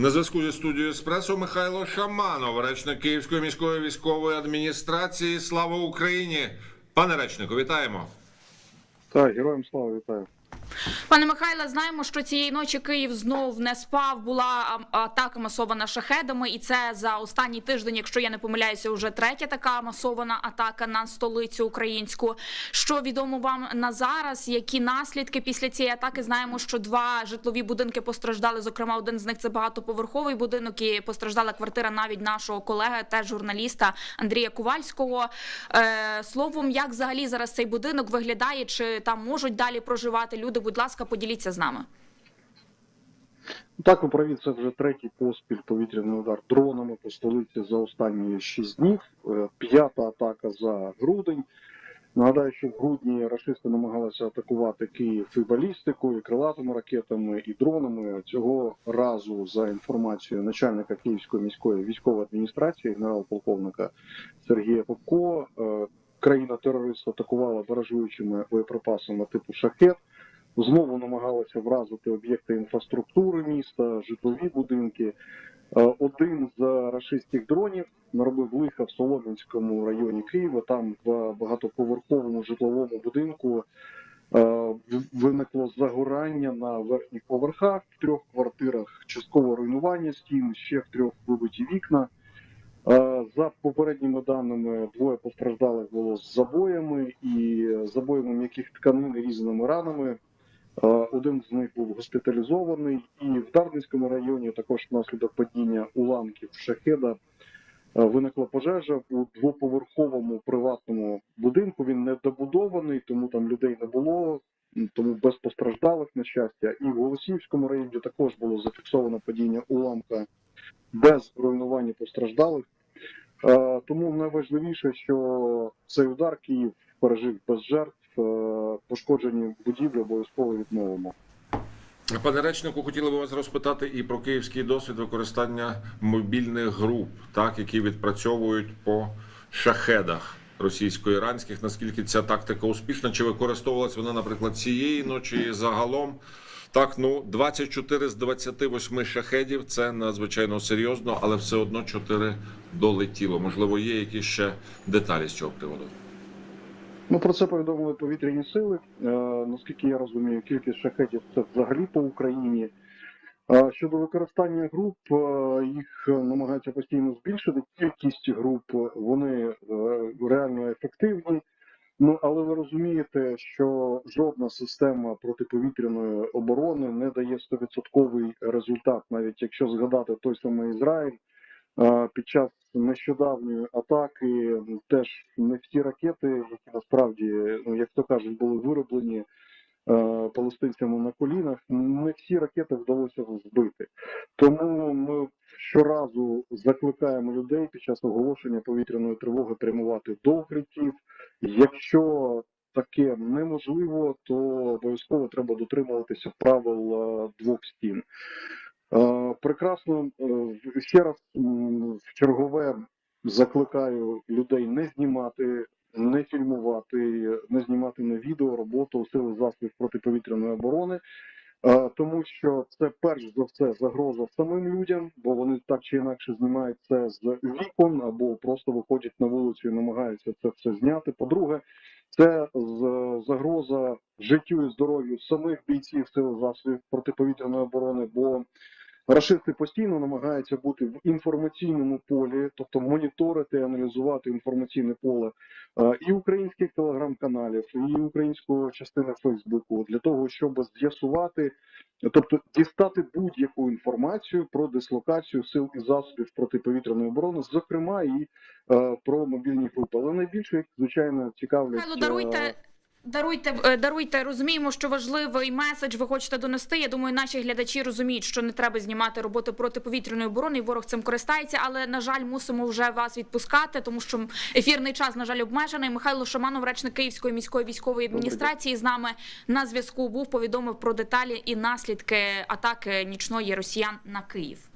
На зв'язку зі студією Еспресо Михайло Шаманов, речник Київської міської військової адміністрації. Слава Україні! Пане речнику, вітаємо! Так, героям слава вітаю. Пане Михайле, знаємо, що цієї ночі Київ знов не спав. Була атака масована шахедами, і це за останній тиждень, якщо я не помиляюся, вже третя така масована атака на столицю українську. Що відомо вам на зараз? Які наслідки після цієї атаки? Знаємо, що два житлові будинки постраждали. Зокрема, один з них це багатоповерховий будинок. І постраждала квартира навіть нашого колеги, теж журналіста Андрія Ковальського. Е, словом, як взагалі зараз цей будинок виглядає? Чи там можуть далі проживати люди? Будь ласка, поділіться з нами. Так, праві, це вже третій поспіль повітряний удар дронами по столиці за останні шість днів. Е, П'ята атака за грудень. Нагадаю, що в грудні рашисти намагалися атакувати Київ і балістикою, і крилатими ракетами, і дронами. Цього разу, за інформацією начальника Київської міської військової адміністрації, генерал-полковника Сергія Попко, е, країна-терорист атакувала баражуючими боєприпасами типу шахет. Знову намагалися вразити об'єкти інфраструктури міста, житлові будинки. Е, Один з рашистських дронів наробив лиха в Солом'янському районі Києва. Там в багатоповерховому житловому будинку е, виникло загорання на верхніх поверхах в трьох квартирах, часткове руйнування стін, ще в трьох вибиті вікна. Е, За попередніми даними, двоє постраждалих було з забоями і забоями м'яких тканин різними ранами. Е, Один з них був госпіталізований, і в Дарницькому районі також внаслідок падіння уламків шахеда е, виникла пожежа у двоповерховому приватному будинку. Він не добудований, тому там людей не було, тому без постраждалих на щастя. І в Голосіївському районі також було зафіксовано падіння уламка без руйнування постраждалих. Е, Тому найважливіше, що цей удар Київ пережив без жертв. Пошкоджені будівлі обов'язково відновимо. Пане речнику, хотіли би вас розпитати і про київський досвід використання мобільних груп, так які відпрацьовують по шахедах російсько-іранських. Наскільки ця тактика успішна? Чи використовувалась вона, наприклад, цієї ночі і загалом? Так, ну 24 з 28 шахедів це надзвичайно серйозно, але все одно 4 долетіло. Можливо, є якісь ще деталі з цього приводу. Ну про це повідомили повітряні сили. Е, наскільки я розумію, кількість шахетів це взагалі по Україні. Е, щодо використання груп, е, їх намагаються постійно збільшити. Кількість груп вони е, реально ефективні. Ну але ви розумієте, що жодна система протиповітряної оборони не дає 100% результат, навіть якщо згадати той самий Ізраїль. Під час нещодавньої атаки теж не всі ракети, які насправді, ну як то кажуть, були вироблені е, палестинцями на колінах, не всі ракети вдалося збити. Тому ми щоразу закликаємо людей під час оголошення повітряної тривоги прямувати до укриттів. Якщо таке неможливо, то обов'язково треба дотримуватися правил е, двох стін. Е, Прекрасно Е, ще раз в чергове закликаю людей не знімати, не фільмувати, не знімати на відео роботу сили засобів протиповітряної оборони, е, тому що це перш за все загроза самим людям, бо вони так чи інакше знімають це з вікон або просто виходять на вулицю і намагаються це все зняти. По-друге, це загроза життю і здоров'ю самих бійців сил засобів протиповітряної оборони, бо Рашисти постійно намагаються бути в інформаційному полі, тобто моніторити, аналізувати інформаційне поле е, і українських телеграм-каналів, і української частини Фейсбуку для того, щоб з'ясувати, тобто дістати будь-яку інформацію про дислокацію сил і засобів протиповітряної оборони, зокрема і е, про мобільні групи. Але найбільше їх, звичайно цікавлять Михайло, даруйте. Даруйте, е, розуміємо, що важливий меседж ви хочете донести. Я думаю, наші глядачі розуміють, що не треба знімати роботи протиповітряної оборони, і ворог цим користається. Але на жаль, мусимо вже вас відпускати, тому що ефірний час, на жаль, обмежений. Михайло Шаманов, речник Київської міської військової адміністрації, з нами на зв'язку був. Повідомив про деталі і наслідки атаки нічної росіян на Київ.